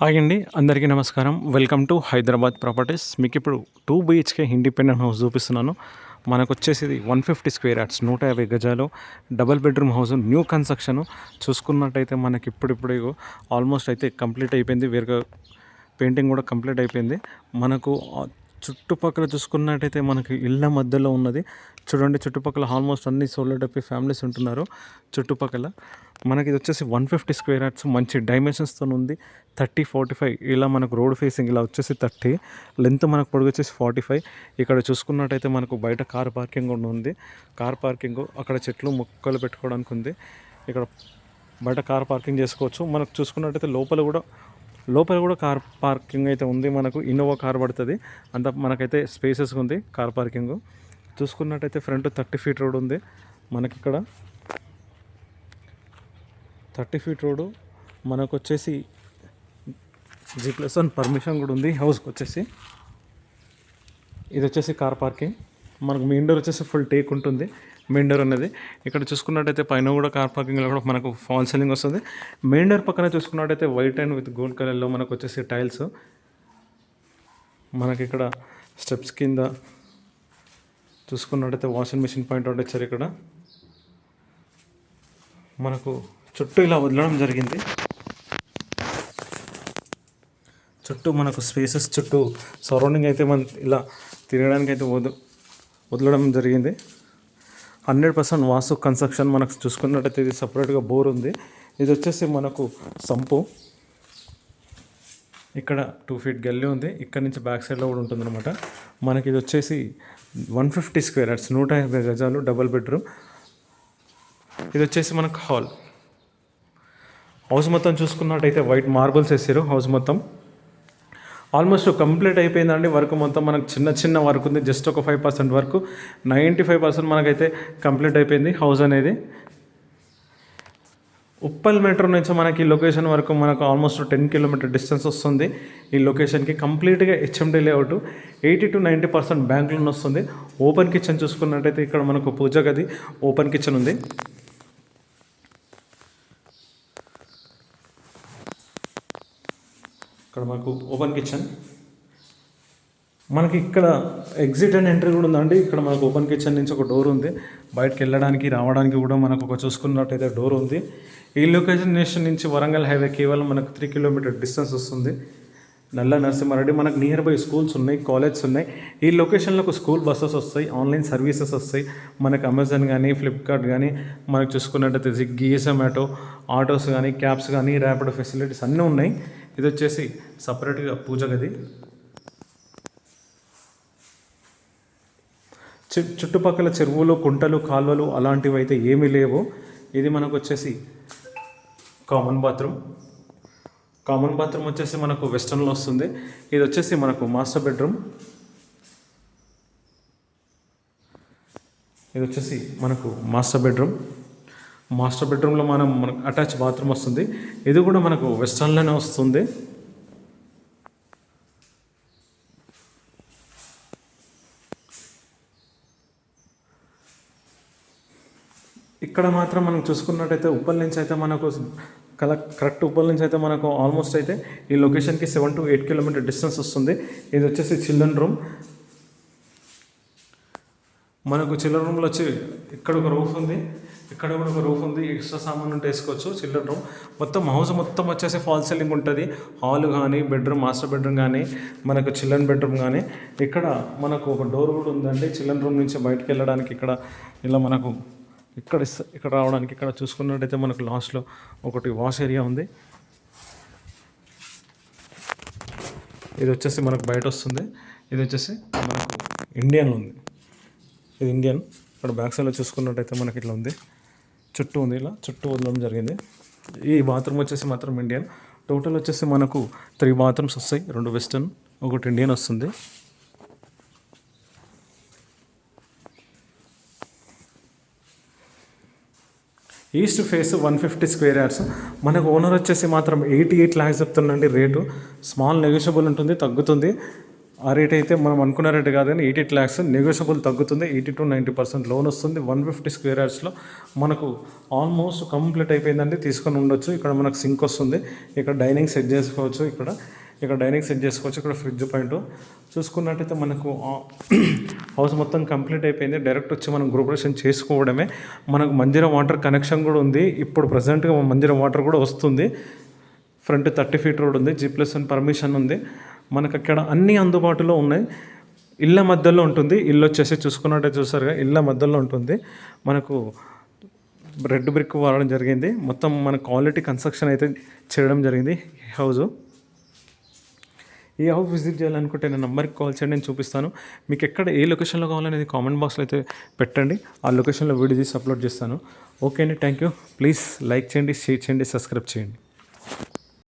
Hi అండి అందరికీ నమస్కారం. Welcome to Hyderabad properties. మీకు ఇప్పుడు టూ బిహెచ్కే ఇండిపెండెంట్ హౌస్ చూపిస్తున్నాను. మనకు వచ్చేసి ఇది వన్ ఫిఫ్టీ స్క్వేర్ యార్డ్స్ నూట యాభై గజాలు double bedroom house new construction. చూసుకున్నట్టయితే మనకి ఇప్పుడిప్పుడు ఆల్మోస్ట్ అయితే కంప్లీట్ అయిపోయింది. వేరుగా పెయింటింగ్ కూడా కంప్లీట్ అయిపోయింది. మనకు చుట్టుపక్కల చూసుకున్నట్టయితే మనకి ఇళ్ళ మధ్యలో ఉన్నది. చూడండి చుట్టుపక్కల ఆల్మోస్ట్ అన్ని సోలో డబ్బి ఫ్యామిలీస్ ఉంటున్నారు. చుట్టుపక్కల మనకి ఇది వచ్చేసి వన్ ఫిఫ్టీ స్క్వేర్ యార్డ్స్ మంచి డైమెన్షన్స్తో ఉంది. థర్టీ ఫార్టీ ఫైవ్ ఇలా మనకు రోడ్ ఫేసింగ్ ఇలా వచ్చేసి థర్టీ లెంత్ మనకు పొడుగు వచ్చేసి ఫార్టీ ఫైవ్ ఇక్కడ చూసుకున్నట్టయితే మనకు బయట కార్ పార్కింగ్ కూడా ఉంది. కార్ పార్కింగ్ అక్కడ చెట్లు మొక్కలు పెట్టుకోవడానికి ఉంది. ఇక్కడ బయట కార్ పార్కింగ్ చేసుకోవచ్చు. మనకు చూసుకున్నట్టయితే లోపల కూడా లోపల కూడా కార్ పార్కింగ్ అయితే ఉంది మనకు. ఇన్నోవా కార్ పడుతుంది. అంత మనకైతే స్పేసెస్ ఉంది కార్ పార్కింగ్. చూసుకున్నట్టయితే ఫ్రంట్ థర్టీ ఫీట్ రోడ్ ఉంది. మనకి ఇక్కడ థర్టీ ఫీట్ రోడ్డు మనకు వచ్చేసి జీ ప్లస్ వన్ పర్మిషన్ కూడా ఉంది. హౌస్కి వచ్చేసి ఇది వచ్చేసి కార్ పార్కింగ్. మనకు మెయిన్ డోర్ వచ్చేసి ఫుల్ టేక్ ఉంటుంది. మెయిన్ డోర్ అనేది. ఇక్కడ చూసుకున్నట్టయితే పైన కూడా కార్ పార్కింగ్లో కూడా మనకు ఫాల్ సీలింగ్ వస్తుంది. మెయిన్ డోర్ పక్కన చూసుకున్నట్టయితే వైట్ అండ్ విత్ గోల్డ్ కలర్లో మనకు వచ్చేసి టైల్స్. మనకి ఇక్కడ స్టెప్స్ కింద చూసుకున్నట్టయితే వాషింగ్ మెషిన్ పాయింట్ అవుట్ ఇచ్చారు ఇక్కడ. మనకు చుట్టూ ఇలా వదలడం జరిగింది. చుట్టూ మనకు స్పేసెస్ చుట్టూ సరౌండింగ్ అయితే మన ఇలా తిరగడానికి అయితే వద వదలడం జరిగింది. హండ్రెడ్ పర్సెంట్ వాస్తు కన్స్ట్రక్షన్ మనకు చూసుకున్నట్టయితే ఇది సపరేట్గా బోర్ ఉంది. ఇది వచ్చేసి మనకు సంపు. ఇక్కడ టూ ఫీట్ గల్లీ ఉంది. ఇక్కడ నుంచి బ్యాక్ సైడ్లో కూడా ఉంటుందన్నమాట. మనకి ఇది వచ్చేసి వన్ ఫిఫ్టీ స్క్వేర్ యార్డ్స్ నూట యాభై గజాలు డబుల్ బెడ్రూమ్ ఇది వచ్చేసి మనకు హాల్ హౌస్ మొత్తం చూసుకున్నట్టయితే వైట్ మార్బుల్స్ వేసారు హౌస్ మొత్తం. ఆల్మోస్ట్ కంప్లీట్ అయిపోయిందండి వర్క్ మొత్తం. మనకు చిన్న చిన్న వర్క్ ఉంది జస్ట్ ఒక five percent work. Ninety five percent మనకైతే కంప్లీట్ అయిపోయింది హౌస్ అనేది. ఉప్పల్ మెట్రో నుంచి మనకి ఈ లొకేషన్ వరకు మనకు ఆల్మోస్ట్ టెన్ కిలోమీటర్ డిస్టెన్స్ వస్తుంది. ఈ లొకేషన్కి కంప్లీట్గా HMD layout eighty two ninety percent bank loan వస్తుంది. ఓపెన్ కిచెన్ చూసుకున్నట్టయితే ఇక్కడ మనకు పూజ గది ఓపెన్ కిచెన్ ఉంది. ఇక్కడ మనకు ఓపెన్ కిచెన్. మనకి ఇక్కడ ఎగ్జిట్ అండ్ ఎంట్రీ కూడా ఉందండి. ఇక్కడ మనకు ఓపెన్ కిచెన్ నుంచి ఒక డోర్ ఉంది. బయటకు వెళ్ళడానికి రావడానికి కూడా మనకు ఒక చూసుకున్నట్టయితే డోర్ ఉంది. ఈ లొకేషన్ నుంచి వరంగల్ హైవే కేవలం మనకు త్రీ కిలోమీటర్ డిస్టెన్స్ వస్తుంది. నల్ల నరసింహారెడ్డి మనకు నియర్ బై స్కూల్స్ ఉన్నాయి కాలేజెస్ ఉన్నాయి. ఈ లొకేషన్లకు స్కూల్ బస్సెస్ వస్తాయి ఆన్లైన్ సర్వీసెస్ వస్తాయి. మనకు అమెజాన్ కానీ ఫ్లిప్కార్ట్ కానీ మనకు చూసుకున్నట్టయితే స్విగ్గీ జొమాటో ఆటోస్ కానీ క్యాబ్స్ కానీ ర్యాపిడో ఫెసిలిటీస్ అన్నీ ఉన్నాయి. ఇది వచ్చేసి సపరేట్గా పూజ గది. చు- చుట్టుపక్కల చెరువులు కుంటలు కాలువలు అలాంటివి అయితే ఏమీ లేవు. ఇది మనకు వచ్చేసి కామన్ బాత్రూమ్. కామన్ బాత్రూమ్ వచ్చేసి మనకు వెస్టర్న్లో వస్తుంది. ఇది వచ్చేసి మనకు మాస్టర్ బెడ్రూమ్. ఇది వచ్చేసి మనకు మాస్టర్ బెడ్రూమ్. మాస్టర్ బెడ్రూమ్లో మనం మనకు అటాచ్ బాత్రూమ్ వస్తుంది. ఇది కూడా మనకు వెస్టర్న్లోనే వస్తుంది. ఇక్కడ మాత్రం మనం చూసుకున్నట్టయితే ఉప్పల్ నుంచి అయితే మనకు కల కరెక్ట్ ఉప్పల్ నుంచి అయితే మనకు ఆల్మోస్ట్ అయితే ఈ లొకేషన్కి seven to eight kilometer distance వస్తుంది. ఇది వచ్చేసి చిల్డ్రన్ రూమ్. మనకు చిల్డ్రన్ రూమ్లో వచ్చి ఇక్కడ ఒక రూఫ్ ఉంది ఇక్కడ కూడా ఒక రూఫ్ ఉంది ఎక్స్ట్రా సామాన్ ఉంటే వేసుకోవచ్చు చిల్డ్రన్ రూమ్. మొత్తం హౌస్ మొత్తం వచ్చేసి ఫాల్ సీలింగ్ ఉంటుంది. హాల్ కానీ బెడ్రూమ్ మాస్టర్ బెడ్రూమ్ కానీ మనకు చిల్డ్రన్ బెడ్రూమ్ కానీ. ఇక్కడ మనకు ఒక డోర్ కూడా ఉందండి. చిల్డ్రన్ రూమ్ నుంచి బయటకు వెళ్ళడానికి ఇక్కడ ఇలా మనకు ఇక్కడ ఇక్కడ రావడానికి ఇక్కడ చూసుకున్నట్టయితే మనకు లాస్ట్లో ఒకటి వాష్ ఏరియా ఉంది. ఇది వచ్చేసి మనకు బయట వస్తుంది. ఇది వచ్చేసి మనకు ఇండియన్ ఉంది. ఇది ఇండియన్ ఇక్కడ బ్యాక్ సైడ్లో చూసుకున్నట్టయితే మనకి ఇట్లా ఉంది. చుట్టూ ఉంది ఇలా. చుట్టూ వదలడం జరిగింది. ఈ బాత్రూమ్ వచ్చేసి మాత్రం ఇండియన్ టోటల్ వచ్చేసి మనకు త్రీ బాత్రూమ్స్ వస్తాయి. రెండు వెస్టర్న్ ఒకటి ఇండియన్ వస్తుంది. East face one fifty square yards మనకు ఓనర్ వచ్చేసి మాత్రం ఎయిటీ ఎయిట్ ల్యాక్స్ చెప్తుందండి రేటు. స్మాల్ నెగోషియబుల్ ఉంటుంది తగ్గుతుంది. ఆ రేట్ అయితే మనం అనుకున్న రేట్ కాదు కానీ ఎయిటీ ల్యాక్స్ నెగోషియబుల్ తగ్గుతుంది. Eighty to ninety percent loan వస్తుంది వన్ ఫిఫ్టీ స్క్వేర్ యార్డ్స్లో మనకు ఆల్మోస్ట్ కంప్లీట్ అయిపోయిందండి. తీసుకొని ఉండొచ్చు. ఇక్కడ మనకు సింక్ వస్తుంది. ఇక్కడ డైనింగ్ సెట్ చేసుకోవచ్చు. ఇక్కడ ఇక్కడ డైనింగ్ సెట్ చేసుకోవచ్చు. ఇక్కడ ఫ్రిడ్జ్ పాయింట్ చూసుకున్నట్టయితే మనకు హౌస్ మొత్తం కంప్లీట్ అయిపోయింది. డైరెక్ట్ వచ్చి మనం గ్రూపరేషన్ చేసుకోవడమే. మనకు మంజీరా వాటర్ కనెక్షన్ కూడా ఉంది. ఇప్పుడు ప్రజెంట్గా మంజీరా వాటర్ కూడా వస్తుంది. ఫ్రంట్ థర్టీ ఫీట్ రోడ్ ఉంది. జీ ప్లస్ వన్ పర్మిషన్ ఉంది. మనకు అక్కడ అన్నీ అందుబాటులో ఉన్నాయి. ఇళ్ళ మధ్యలో ఉంటుంది. ఇల్లు వచ్చేసి చూసుకున్నట్టే చూసారుగా ఇళ్ళ మధ్యలో ఉంటుంది. మనకు రెడ్ బ్రిక్ వాడడం జరిగింది. మొత్తం మన క్వాలిటీ కన్స్ట్రక్షన్ అయితే చేయడం జరిగింది. ఈ హౌస్. ఈ హౌస్ విజిట్ చేయాలనుకుంటే నేను నెంబర్కి కాల్ చేయండి నేను చూపిస్తాను. మీకు ఎక్కడ ఏ లొకేషన్లో కావాలనేది కామెంట్ బాక్స్లో అయితే పెట్టండి. ఆ లొకేషన్లో వీడియో తీసి అప్లోడ్ చేస్తాను. ఓకే అండి థ్యాంక్ యూ. ప్లీజ్ లైక్ చేయండి షేర్ చేయండి సబ్స్క్రైబ్ చేయండి.